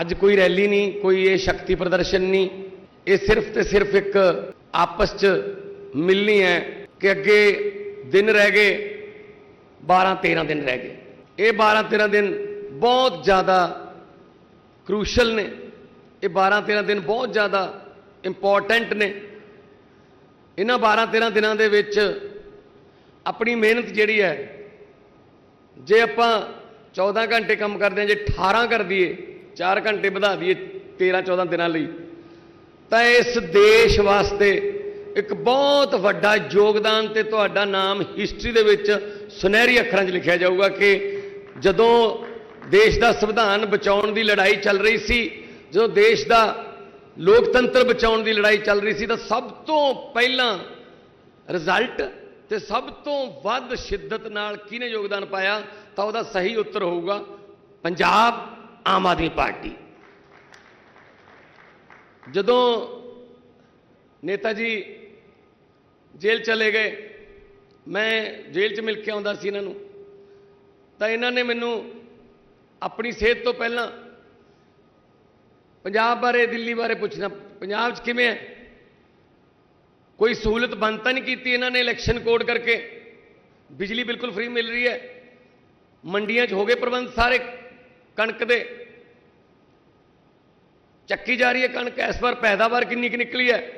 ਅੱਜ ਕੋਈ ਰੈਲੀ ਨਹੀਂ, ਕੋਈ ਇਹ ਸ਼ਕਤੀ ਪ੍ਰਦਰਸ਼ਨ ਨਹੀਂ। ਇਹ ਸਿਰਫ ਤੇ ਸਿਰਫ ਇੱਕ ਆਪਸ 'ਚ ਮਿਲਣੀ ਹੈ ਕਿ ਅੱਗੇ ਦਿਨ ਰਹਿ ਗਏ 12 13 ਦਿਨ ਰਹਿ ਗਏ। ਇਹ 12 13 ਦਿਨ ਬਹੁਤ ਜ਼ਿਆਦਾ ਕ੍ਰੂਸ਼ਲ ਨੇ। ਇਹ 12 13 ਦਿਨ ਬਹੁਤ ਜ਼ਿਆਦਾ ਇੰਪੋਰਟੈਂਟ ਨੇ। ਇਹਨਾਂ 12 13 ਦਿਨਾਂ ਦੇ ਵਿੱਚ ਆਪਣੀ ਮਿਹਨਤ ਜਿਹੜੀ ਹੈ, ਜੇ ਆਪਾਂ 14 ਘੰਟੇ ਕੰਮ ਕਰਦੇ ਹਾਂ, ਜੇ 18 ਕਰ ਦਈਏ 4 ਘੰਟੇ ਵਧਾ ਦਈਏ 13 14 ਦਿਨਾਂ ਲਈ। ਤਾਂ ਇਸ ਦੇਸ਼ ਵਾਸਤੇ ਇੱਕ ਬਹੁਤ ਵੱਡਾ ਯੋਗਦਾਨ ਤੇ ਤੁਹਾਡਾ ਨਾਮ ਹਿਸਟਰੀ ਦੇ ਵਿੱਚ ਸੁਨਹਿਰੀ ਅੱਖਰਾਂ 'ਚ ਲਿਖਿਆ ਜਾਊਗਾ ਕਿ ਜਦੋਂ ਦੇਸ਼ ਦਾ ਸੰਵਿਧਾਨ ਬਚਾਉਣ ਦੀ ਲੜਾਈ ਚੱਲ ਰਹੀ ਸੀ, ਜਦੋਂ ਦੇਸ਼ ਦਾ ਲੋਕਤੰਤਰ ਬਚਾਉਣ ਦੀ ਲੜਾਈ ਚੱਲ ਰਹੀ ਸੀ, ਤਾਂ ਸਭ ਤੋਂ ਪਹਿਲਾਂ ਰਿਜ਼ਲਟ ਤੇ ਸਭ ਤੋਂ ਵੱਧ ਸ਼ਿੱਦਤ ਨਾਲ ਕਿਹਨੇ ਯੋਗਦਾਨ ਪਾਇਆ? ਤਾਂ ਉਹਦਾ ਸਹੀ ਉੱਤਰ ਹੋਊਗਾ ਪੰਜਾਬ। ਆਮ ਆਦਮੀ ਪਾਰਟੀ। ਜਦੋਂ ਨੇਤਾ ਜੀ ਜੇਲ੍ਹ ਚਲੇ ਗਏ, ਮੈਂ ਜੇਲ੍ਹ 'ਚ ਮਿਲ ਕੇ ਆਉਂਦਾ ਸੀ ਇਹਨਾਂ ਨੂੰ, ਤਾਂ ਇਹਨਾਂ ਨੇ ਮੈਨੂੰ ਆਪਣੀ ਸਿਹਤ ਤੋਂ ਪਹਿਲਾਂ ਪੰਜਾਬ ਬਾਰੇ, ਦਿੱਲੀ ਬਾਰੇ ਪੁੱਛਣਾ, ਪੰਜਾਬ 'ਚ ਕਿਵੇਂ ਹੈ? ਕੋਈ ਸਹੂਲਤ ਬੰਦ ਤਾਂ ਨਹੀਂ ਕੀਤੀ ਇਹਨਾਂ ਨੇ ਇਲੈਕਸ਼ਨ ਕੋਡ ਕਰਕੇ? ਬਿਜਲੀ ਬਿਲਕੁਲ ਫ੍ਰੀ ਮਿਲ ਰਹੀ ਹੈ। ਮੰਡੀਆਂ 'ਚ ਹੋ ਗਏ ਪ੍ਰਬੰਧ ਸਾਰੇ ਕਣਕ ਦੇ। ਚੱਕੀ ਜਾ ਰਹੀ ਹੈ ਕਣਕ, ਇਸ ਵਾਰ ਪੈਦਾਵਾਰ ਕਿੰਨੀ ਕੁ ਨਿਕਲੀ ਹੈ?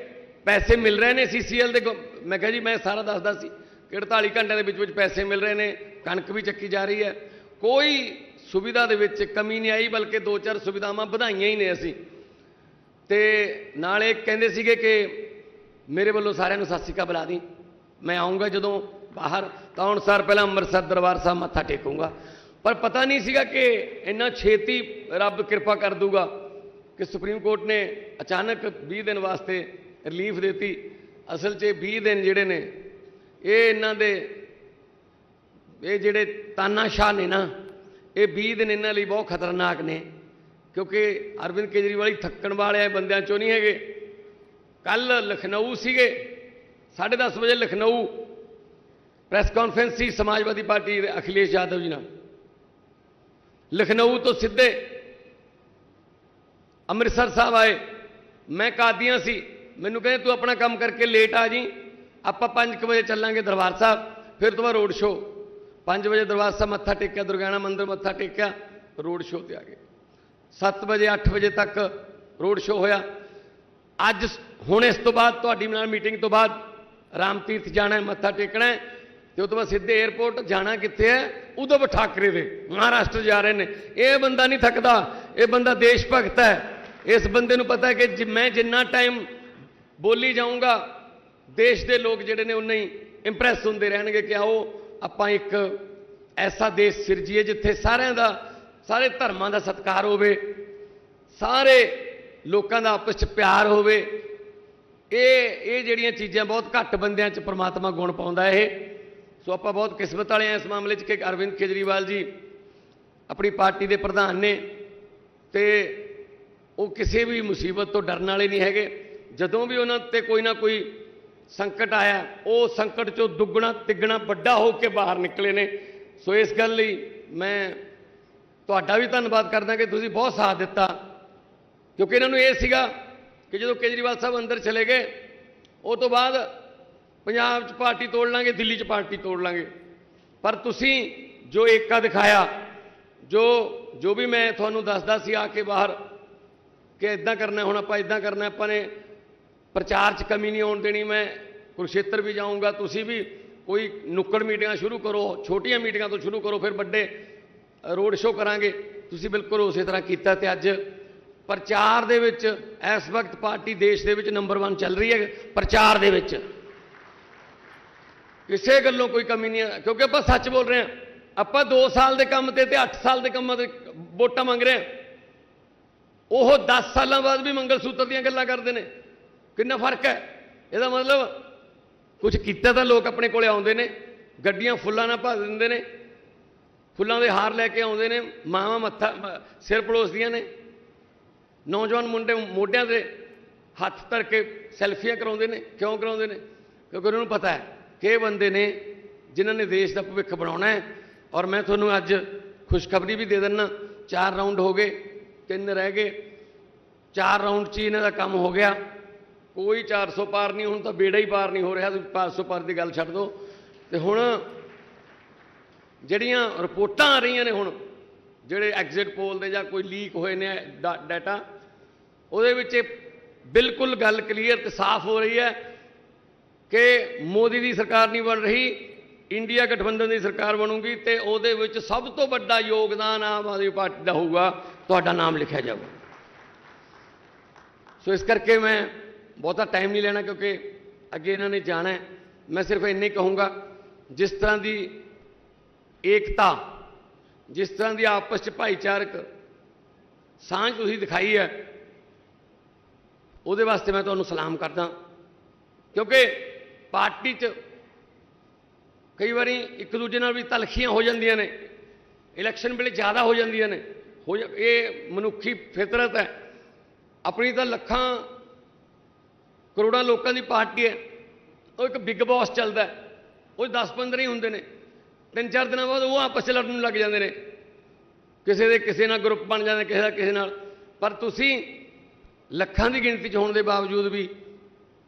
ਪੈਸੇ ਮਿਲ ਰਹੇ ਨੇ ਸੀਸੀਐਲ ਦੇ ਗੋ- ਮੈਂ ਕਿਹਾ ਜੀ, ਮੈਂ ਸਾਰਾ ਦੱਸਦਾ ਸੀ ਕਿ 48 ਘੰਟਿਆਂ ਦੇ ਵਿੱਚ ਵਿੱਚ ਪੈਸੇ ਮਿਲ ਰਹੇ ਨੇ, ਕਣਕ ਵੀ ਚੱਕੀ ਜਾ ਰਹੀ ਹੈ। ਕੋਈ ਸੁਵਿਧਾ ਦੇ ਵਿੱਚ ਕਮੀ ਨਹੀਂ ਆਈ, ਬਲਕਿ ਦੋ ਚਾਰ ਸੁਵਿਧਾਵਾਂ ਵਧਾਈਆਂ ਹੀ ਨੇ ਅਸੀਂ। ਤੇ ਨਾਲ ਇਹ ਕਹਿੰਦੇ ਸੀਗੇ ਕਿ ਮੇਰੇ ਵੱਲੋਂ ਸਾਰਿਆਂ ਨੂੰ ਸਤਿ ਸ਼੍ਰੀ ਅਕਾਲ ਬੁਲਾ ਦੀ ਮੈਂ ਆਉਂਗਾ ਜਦੋਂ ਬਾਹਰ, ਤਾਂ ਹੁਣ ਸਾਰ ਪਹਿਲਾਂ ਅੰਮ੍ਰਿਤਸਰ ਦਰਬਾਰ ਸਾਹਿਬ ਮੱਥਾ ਟੇਕੂੰਗਾ। ਪਰ ਪਤਾ ਨਹੀਂ ਸੀਗਾ ਕਿ ਇੰਨਾ ਛੇਤੀ ਰੱਬ ਕਿਰਪਾ ਕਰ ਦੂਗਾ। ਕਿ ਸੁਪਰੀਮ ਕੋਰਟ ਨੇ ਅਚਾਨਕ 20 ਦਿਨ ਵਾਸਤੇ ਰਿਲੀਫ ਦਿੱਤੀ। ਅਸਲ 'ਚ ਇਹ 20 ਦਿਨ ਜਿਹੜੇ ਨੇ, ਇਹ ਇਹਨਾਂ ਦੇ, ਇਹ ਜਿਹੜੇ ਤਾਨਾਸ਼ਾਹ ਨੇ ਨਾ, ਇਹ 20 ਦਿਨ ਇਹਨਾਂ ਲਈ ਬਹੁਤ ਖਤਰਨਾਕ ਨੇ। ਕਿਉਂਕਿ ਅਰਵਿੰਦ ਕੇਜਰੀਵਾਲ ਥੱਕਣ ਵਾਲੇ ਬੰਦਿਆਂ ਚੋਂ ਨਹੀਂ ਹੈਗੇ। ਕੱਲ ਲਖਨਊ ਸੀਗੇ 10:30 ਵਜੇ ਲਖਨਊ, ਪ੍ਰੈਸ ਕਾਨਫਰੰਸ ਸੀ ਸਮਾਜਵਾਦੀ ਪਾਰਟੀ ਦੇ ਅਖਿਲੇਸ਼ ਯਾਦਵ ਜੀ ਨਾਲ। ਲਖਨਊ ਤੋਂ ਸਿੱਧੇ ਅੰਮ੍ਰਿਤਸਰ ਸਾਹਿਬ ਆਏ। ਮੈਂ ਕਾਦੀਆਂ ਸੀ। ਮੈਨੂੰ ਕਹਿੰਦੇ, ਤੂੰ ਆਪਣਾ ਕੰਮ ਕਰਕੇ ਲੇਟ ਆ ਜੀ। ਆਪਾਂ 5 ਵਜੇ ਚੱਲਾਂਗੇ ਦਰਬਾਰ ਸਾਹਿਬ। ਫਿਰ ਤੋਂ ਬਾਅਦ ਰੋਡ ਸ਼ੋਅ 5 ਵਜੇ ਦਰਬਾਰ ਸਾਹਿਬ ਮੱਥਾ ਟੇਕਿਆ, ਦੁਰਗਿਆਣਾ ਮੰਦਿਰ ਮੱਥਾ ਟੇਕਿਆ ਰੋਡ ਸ਼ੋਅ ਤੇ ਆ ਗਏ। 7 ਵਜੇ 8 ਵਜੇ ਤੱਕ ਰੋਡ ਸ਼ੋਅ ਹੋਇਆ। ਅੱਜ ਹੁਣ ਇਸ ਤੋਂ ਬਾਅਦ ਤੁਹਾਡੀ ਨਾਲ ਮੀਟਿੰਗ ਤੋਂ ਬਾਅਦ ਰਾਮ ਤੀਰਥ ਜਾਣਾ ਹੈ, ਮੱਥਾ ਟੇਕਣਾ ਹੈ। ਤੇ ਉਸ ਤੋਂ ਬਾਅਦ ਸਿੱਧੇ 에ਅਰਪੋਰਟ ਜਾਣਾ ਕਿੱਥੇ ਹੈ? ਉਧਵ ਠਾਕਰੇ ਦੇ, ਮਹਾਰਾਸ਼ਟਰ ਜਾ ਰਹੇ ਨੇ। ਇਹ ਬੰਦਾ ਨਹੀਂ ਥੱਕਦਾ। ਇਹ ਬੰਦਾ ਦੇਸ਼ ਭਗਤ ਹੈ। ਇਸ ਬੰਦੇ ਨੂੰ ਪਤਾ ਹੈ ਕਿ ਜਿ- ਮੈਂ ਜਿੰਨਾ ਟਾਈਮ ਬੋਲੀ ਜਾਊਂਗਾ, ਦੇਸ਼ ਦੇ ਲੋਕ ਜਿਹੜੇ ਨੇ ਉਨੇ ਹੀ ਇੰਪ੍ਰੈਸ ਹੁੰਦੇ ਰਹਿਣਗੇ ਕਿ ਆਓ, ਆਪਾਂ ਇੱਕ ਐਸਾ ਦੇਸ਼ ਸਿਰਜੀਏ ਜਿੱਥੇ ਸਾਰਿਆਂ ਦਾ ਸਾਰੇ ਧਰਮਾਂ ਦਾ ਸਤਿਕਾਰ ਹੋਵੇ, ਸਾਰੇ ਲੋਕਾਂ ਦਾ ਆਪਸ 'ਚ ਪਿਆਰ ਹੋਵੇ। ਇਹ ਇਹ ਜਿਹੜੀਆਂ ਚੀਜ਼ਾਂ ਬਹੁਤ ਘੱਟ ਬੰਦਿਆਂ 'ਚ ਪ੍ਰਮਾਤਮਾ ਗੁਣ ਪਾਉਂਦਾ ਇਹ। ਸੋ ਆਪਾਂ ਬਹੁਤ ਕਿਸਮਤ ਵਾਲੇ ਆ ਇਸ ਮਾਮਲੇ 'ਚ ਕਿ ਅਰਵਿੰਦ ਕੇਜਰੀਵਾਲ ਜੀ ਆਪਣੀ ਪਾਰਟੀ ਦੇ ਪ੍ਰਧਾਨ ਨੇ ਤੇ ਉਹ ਕਿਸੇ ਵੀ ਮੁਸੀਬਤ ਤੋਂ ਡਰਨ ਵਾਲੇ ਨਹੀਂ ਹੈਗੇ। ਜਦੋਂ ਵੀ ਉਹਨਾਂ ਤੇ ਕੋਈ ਨਾ ਕੋਈ ਸੰਕਟ ਆਇਆ, ਉਹ ਸੰਕਟ 'ਚੋਂ ਦੁੱਗਣਾ ਤਿੱਗਣਾ ਵੱਡਾ ਹੋ ਕੇ ਬਾਹਰ ਨਿਕਲੇ ਨੇ। ਸੋ ਇਸ ਗੱਲ ਲਈ ਮੈਂ ਤੁਹਾਡਾ ਵੀ ਧੰਨਵਾਦ ਕਰਦਾ ਕਿ ਤੁਸੀਂ ਬਹੁਤ ਸਾਥ ਦਿੱਤਾ। ਕਿਉਂਕਿ ਇਹਨਾਂ ਨੂੰ ਇਹ ਸੀਗਾ ਕਿ ਜਦੋਂ ਕੇਜਰੀਵਾਲ ਸਾਹਿਬ ਅੰਦਰ ਚਲੇ ਗਏ, ਉਹ ਤੋਂ ਬਾਅਦ ਪੰਜਾਬ 'ਚ ਪਾਰਟੀ ਤੋੜ ਲਾਂਗੇ, ਦਿੱਲੀ 'ਚ ਪਾਰਟੀ ਤੋੜ ਲਾਂਗੇ। ਪਰ ਤੁਸੀਂ ਜੋ ਏਕਾ ਦਿਖਾਇਆ, ਜੋ ਜੋ ਵੀ ਮੈਂ ਤੁਹਾਨੂੰ ਦੱਸਦਾ ਸੀ ਆ ਕੇ ਬਾਹਰ ਕਿ ਇਦਾਂ ਕਰਨਾ, ਹੁਣ ਆਪਾਂ ਇਦਾਂ ਕਰਨਾ, ਆਪਾਂ ਨੇ ਪ੍ਰਚਾਰ 'ਚ ਕਮੀ ਨਹੀਂ ਆਉਣ ਦੇਣੀ, ਮੈਂ ਕੁਰਸ਼ੇਤਰ ਵੀ ਜਾਊਂਗਾ, ਤੁਸੀਂ ਵੀ ਕੋਈ ਨੁੱਕੜ ਮੀਟਿੰਗਾਂ ਸ਼ੁਰੂ ਕਰੋ, ਛੋਟੀਆਂ ਮੀਟਿੰਗਾਂ ਤੋਂ ਸ਼ੁਰੂ ਕਰੋ, ਫਿਰ ਵੱਡੇ ਰੋਡ ਸ਼ੋਅ ਕਰਾਂਗੇ। ਤੁਸੀਂ ਬਿਲਕੁਲ ਉਸੇ ਤਰ੍ਹਾਂ ਕੀਤਾ ਤੇ ਅੱਜ ਪ੍ਰਚਾਰ ਦੇ ਵਿੱਚ, ਇਸ ਵਕਤ ਪਾਰਟੀ ਦੇਸ਼ ਦੇ ਵਿੱਚ ਨੰਬਰ 1 ਚੱਲ ਰਹੀ ਹੈ, ਪ੍ਰਚਾਰ ਦੇ ਵਿੱਚ। ਕਿਸੇ ਗੱਲੋਂ ਕੋਈ ਕਮੀ ਨਹੀਂ ਹੈ, ਕਿਉਂਕਿ ਆਪਾਂ ਸੱਚ ਬੋਲ ਰਹੇ ਹਾਂ। ਆਪਾਂ 2 ਸਾਲ ਦੇ ਕੰਮ ਤੇ ਤੇ 8 ਸਾਲ ਦੇ ਕੰਮਾਂ ਤੇ ਵੋਟਾਂ ਮੰਗ ਰਹੇ ਹਾਂ। ਉਹ 10 ਸਾਲਾਂ ਬਾਅਦ ਵੀ ਮੰਗਲ ਸੂਤਰ ਦੀਆਂ ਗੱਲਾਂ ਕਰਦੇ ਨੇ। ਕਿੰਨਾ ਫ਼ਰਕ ਹੈ? ਇਹਦਾ ਮਤਲਬ ਕੁਝ ਕੀਤਾ ਤਾਂ ਲੋਕ ਆਪਣੇ ਕੋਲੇ ਆਉਂਦੇ ਨੇ, ਗੱਡੀਆਂ ਫੁੱਲਾਂ ਨਾਲ ਭਰ ਦਿੰਦੇ ਨੇ, ਫੁੱਲਾਂ ਦੇ ਹਾਰ ਲੈ ਕੇ ਆਉਂਦੇ ਨੇ, ਮਾਵਾਂ ਮੱਥਾ, ਸਿਰ ਪਲੋਸਦੀਆਂ ਨੇ। ਨੌਜਵਾਨ ਮੁੰਡੇ ਮੋਢਿਆਂ ਤੇ ਹੱਥ ਧਰ ਕੇ ਸੈਲਫੀਆਂ ਕਰਾਉਂਦੇ ਨੇ, ਕਿਉਂ ਕਰਾਉਂਦੇ ਨੇ? ਕਿਉਂਕਿ ਉਹਨਾਂ ਨੂੰ ਪਤਾ ਹੈ ਕਿ ਇਹ ਬੰਦੇ ਨੇ ਜਿਨ੍ਹਾਂ ਨੇ ਦੇਸ਼ ਦਾ ਭਵਿੱਖ ਬਣਾਉਣਾ ਹੈ। ਔਰ ਮੈਂ ਤੁਹਾਨੂੰ ਅੱਜ ਖੁਸ਼ਖਬਰੀ ਵੀ ਦੇ ਦਿੰਨਾ ਚਾਰ ਰਾਉਂਡ ਹੋ ਗਏ। ਤਿੰਨ ਰਹਿ ਗਏ। ਚਾਰ ਰਾਊਂਡ 'ਚ ਹੀ ਇਹਨਾਂ ਦਾ ਕੰਮ ਹੋ ਗਿਆ। ਕੋਈ 400 ਪਾਰ ਨਹੀਂ, ਹੁਣ ਤਾਂ ਬੇੜਾ ਹੀ ਪਾਰ ਨਹੀਂ ਹੋ ਰਿਹਾ, ਤੁਸੀਂ 500 ਪਾਰ ਦੀ ਗੱਲ ਛੱਡ ਦਿਓ। ਤੇ ਹੁਣ ਜਿਹੜੀਆਂ ਰਿਪੋਰਟਾਂ ਆ ਰਹੀਆਂ ਨੇ ਹੁਣ, ਜਿਹੜੇ ਐਗਜ਼ਿਟ ਪੋਲ ਦੇ ਜਾਂ ਕੋਈ ਲੀਕ ਹੋਏ ਨੇ ਡਾ- ਡਾਟਾ ਉਹਦੇ ਵਿੱਚ ਇਹ ਬਿਲਕੁਲ ਗੱਲ ਕਲੀਅਰ ਤੇ ਸਾਫ਼ ਹੋ ਰਹੀ ਹੈ ਕਿ ਮੋਦੀ ਦੀ ਸਰਕਾਰ ਨਹੀਂ ਬਣ ਰਹੀ, ਇੰਡੀਆ ਗਠਬੰਧਨ ਦੀ ਸਰਕਾਰ ਬਣੂਗੀ ਤੇ ਉਹਦੇ ਵਿੱਚ ਸਭ ਤੋਂ ਵੱਡਾ ਯੋਗਦਾਨ ਆਮ ਆਦਮੀ ਪਾਰਟੀ ਦਾ ਹੋਊਗਾ। ਤੁਹਾਡਾ ਨਾਮ ਲਿਖਿਆ ਜਾਊਗਾ। ਸੋ ਇਸ ਕਰਕੇ ਮੈਂ ਬਹੁਤਾ ਟਾਈਮ ਨਹੀਂ ਲੈਣਾ ਕਿਉਂਕਿ ਅੱਗੇ ਇਹਨਾਂ ਨੇ ਜਾਣਾ ਹੈ। ਮੈਂ ਸਿਰਫ ਇੰਨੇ ਕਹੂੰਗਾ, ਜਿਸ ਤਰ੍ਹਾਂ ਦੀ ਏਕਤਾ, ਜਿਸ ਤਰ੍ਹਾਂ ਦੀ ਆਪਸ ਚ ਭਾਈਚਾਰਕ ਸਾਂਝ ਤੁਸੀਂ ਦਿਖਾਈ ਹੈ, ਉਹਦੇ ਵਾਸਤੇ ਮੈਂ ਤੁਹਾਨੂੰ ਸਲਾਮ ਕਰਦਾ ਕਿਉਂਕਿ ਪਾਰਟੀ 'ਚ ਕਈ ਵਾਰੀ ਇੱਕ ਦੂਜੇ ਨਾਲ ਵੀ ਤਲਖੀਆਂ ਹੋ ਜਾਂਦੀਆਂ ਨੇ, ਇਲੈਕਸ਼ਨ ਵੇਲੇ ਜ਼ਿਆਦਾ ਹੋ ਜਾਂਦੀਆਂ ਨੇ। ਹੋ ਜਾ- ਇਹ ਮਨੁੱਖੀ ਫਿਤਰਤ ਹੈ। ਆਪਣੀ ਤਾਂ ਲੱਖਾਂ ਕਰੋੜਾਂ ਲੋਕਾਂ ਦੀ ਪਾਰਟੀ ਹੈ। ਉਹ ਇੱਕ ਬਿੱਗ ਬਾਸ ਚੱਲਦਾ ਉਹ 10 15 ਹੀ ਹੁੰਦੇ ਨੇ। ਤਿੰਨ ਚਾਰ ਦਿਨਾਂ ਬਾਅਦ ਉਹ ਆਪਸ 'ਚ ਲੜਨ ਲੱਗ ਜਾਂਦੇ ਨੇ। ਕਿਸੇ ਦੇ ਕਿਸੇ ਨਾਲ ਗਰੁੱਪ ਬਣ ਜਾਂਦੇ, ਕਿਸੇ ਦਾ ਕਿਸੇ ਨਾਲ। ਪਰ ਤੁਸੀਂ ਲੱਖਾਂ ਦੀ ਗਿਣਤੀ 'ਚ ਹੋਣ ਦੇ ਬਾਵਜੂਦ ਵੀ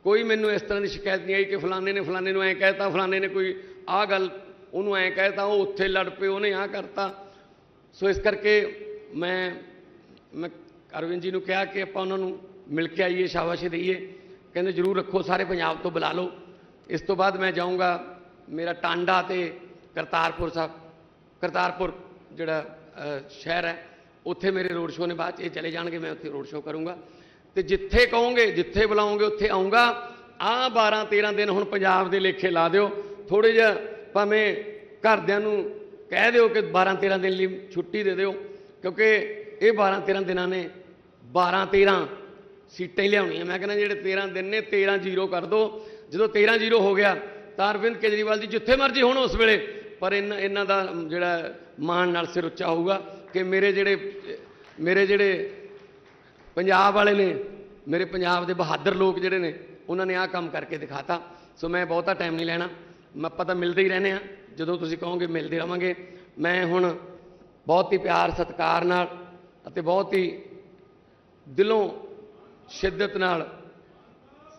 ਕੋਈ ਮੈਨੂੰ ਇਸ ਤਰ੍ਹਾਂ ਦੀ ਸ਼ਿਕਾਇਤ ਨਹੀਂ ਆਈ ਕਿ ਫਲਾਣੇ ਨੇ ਫਲਾਣੇ ਨੂੰ ਐਂ ਕਹਿਤਾ ਫਲਾਣੇ ਨੇ ਕੋਈ ਆਹ ਗੱਲ ਉਹਨੂੰ ਐਂ ਕਹਿਤਾ ਉਹ ਉੱਥੇ ਲੜ ਪਏ, ਉਹਨੇ ਆਹ ਕਰਤਾ। ਸੋ ਇਸ ਕਰਕੇ ਮੈਂ ਮੈਂ ਅਰਵਿੰਦ ਜੀ ਨੂੰ ਕਿਹਾ ਕਿ ਆਪਾਂ ਉਹਨਾਂ ਨੂੰ ਮਿਲ ਕੇ ਆਈਏ, ਸ਼ਾਬਾਸ਼ੀ ਦਈਏ। ਕਹਿੰਦੇ, ਜਰੂਰ ਰੱਖੋ, ਸਾਰੇ ਪੰਜਾਬ ਤੋਂ ਬੁਲਾ ਲਓ। ਇਸ ਤੋਂ ਬਾਅਦ ਮੈਂ ਜਾਊਂਗਾ ਮੇਰਾ ਟਾਂਡਾ ਤੇ ਕਰਤਾਰਪੁਰ ਸਾਹਿਬ। ਕਰਤਾਰਪੁਰ ਜਿਹੜਾ ਸ਼ਹਿਰ ਹੈ, ਉੱਥੇ ਮੇਰੇ ਰੋਡ ਸ਼ੋਅ ਨੇ ਬਾਅਦ 'ਚ ਇਹ ਚਲੇ ਜਾਣਗੇ, ਮੈਂ ਉੱਥੇ ਰੋਡ ਸ਼ੋਅ ਕਰੂੰਗਾ। ਤੇ ਜਿੱਥੇ ਕਹੋਗੇ, ਜਿੱਥੇ ਬੁਲਾਓਗੇ, ਉੱਥੇ ਆਉਂਗਾ ਆਹ 12 13 ਦਿਨ ਹੁਣ ਪੰਜਾਬ ਦੇ ਲੇਖੇ ਲਾ ਦਿਓ। ਥੋੜੇ ਜਿਹਾ ਭਾਵੇਂ ਘਰਦਿਆਂ ਨੂੰ ਕਹਿ ਦਿਓ ਕਿ 12 13 ਦਿਨ ਲਈ ਛੁੱਟੀ ਦੇ ਦਿਓ। ਕਿਉਂਕਿ ਇਹ 12 13 ਦਿਨਾਂ ਨੇ 12 13 ਸੀਟਾਂ ਹੀ ਲਿਆਉਣੀਆਂ। ਮੈਂ ਕਹਿੰਦਾ ਜਿਹੜੇ 13 ਦਿਨ ਨੇ 13 ਜ਼ੀਰੋ ਕਰ ਦਿਓ ਜਦੋਂ 13 ਜ਼ੀਰੋ ਹੋ ਗਿਆ, ਤਾਂ ਅਰਵਿੰਦ ਕੇਜਰੀਵਾਲ ਜੀ ਜਿੱਥੇ ਮਰਜ਼ੀ ਹੋਣ ਉਸ ਵੇਲੇ, ਪਰ ਇਹਨਾਂ ਇਹਨਾਂ ਦਾ ਜਿਹੜਾ ਮਾਣ ਨਾਲ ਸਿਰ ਉੱਚਾ ਹੋਊਗਾ ਕਿ ਮੇਰੇ ਜਿਹੜੇ ਮੇਰੇ ਜਿਹੜੇ ਪੰਜਾਬ ਵਾਲੇ ਨੇ, ਮੇਰੇ ਪੰਜਾਬ ਦੇ ਬਹਾਦਰ ਲੋਕ ਜਿਹੜੇ ਨੇ, ਉਹਨਾਂ ਨੇ ਆਹ ਕੰਮ ਕਰਕੇ ਦਿਖਾਤਾ। ਸੋ ਮੈਂ ਬਹੁਤਾ ਟਾਈਮ ਨਹੀਂ ਲੈਣਾ। ਮੈਂ ਪਤਾ ਮਿਲਦੇ ਹੀ ਰਹਨੇ ਆ ਜਦੋਂ ਤੁਸੀਂ ਕਹੋਗੇ ਮਿਲਦੇ ਰਵਾਂਗੇ। ਮੈਂ ਹੁਣ ਬਹੁਤ ਹੀ ਪਿਆਰ, ਸਤਿਕਾਰ ਨਾਲ ਅਤੇ ਬਹੁਤ ਹੀ ਦਿਲੋਂ ਸ਼ਿੱਦਤ ਨਾਲ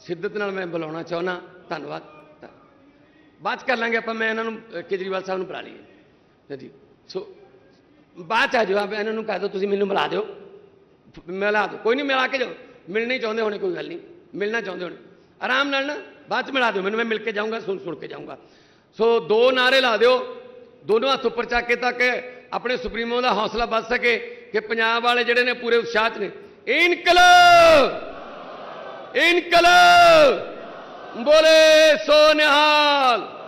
ਸ਼ਿੱਦਤ ਨਾਲ ਮੈਂ ਬੁਲਾਉਣਾ ਚਾਹੁੰਦਾ। ਧੰਨਵਾਦ। ਧੰਨ- ਬਾਅਦ 'ਚ ਕਰ ਲਾਂਗੇ ਆਪਾਂ, ਮੈਂ ਇਹਨਾਂ ਨੂੰ, ਕੇਜਰੀਵਾਲ ਸਾਹਿਬ ਨੂੰ ਬੁਲਾ ਲਈਏ। ਜੀ, ਸੋ ਬਾਅਦ ਚ ਆ ਜਾਓ, ਆਪ ਇਹਨਾਂ ਨੂੰ ਕਹਿ ਦਿਓ, ਤੁਸੀਂ ਮੈਨੂੰ ਮਿਲਾ ਦਿਓ। ਮਿਲਾ ਦਿਓ। ਕੋਈ ਨਹੀਂ, ਮਿਲਾ ਕੇ ਜਾਓ। ਮਿਲਣੀ ਚਾਹੁੰਦੇ ਹੋਣੇ, ਕੋਈ ਗੱਲ ਨਹੀਂ। ਮਿਲਣਾ ਚਾਹੁੰਦੇ ਹੋਣੇ। ਆਰਾਮ ਨਾਲ ਨਾ, ਬਾਅਦ ਚ ਮਿਲਾ ਦਿਓ। ਮੈਨੂੰ ਮੈਂ ਮਿਲ ਕੇ ਜਾਊਂਗਾ ਸੁਣ ਸੁਣ ਕੇ ਜਾਊਂਗਾ। ਸੋ ਦੋ ਨਾਰੇ ਲਾ ਦਿਓ। ਦੋਨੋਂ ਹੱਥ ਉੱਪਰ ਚੱਕ ਕੇ ਤੱਕ ਆਪਣੇ ਸੁਪਰੀਮੋ ਦਾ ਹੌਸਲਾ ਵੱਧ ਸਕੇ ਕਿ ਪੰਜਾਬ ਵਾਲੇ ਜਿਹੜੇ ਨੇ ਪੂਰੇ ਉਤਸ਼ਾਹ 'ਚ ਨੇ। ਇਨਕਲਾਬ! ਇਨਕਲਾਬ! ਬੋਲੇ ਸੋ ਨਿਹਾਲ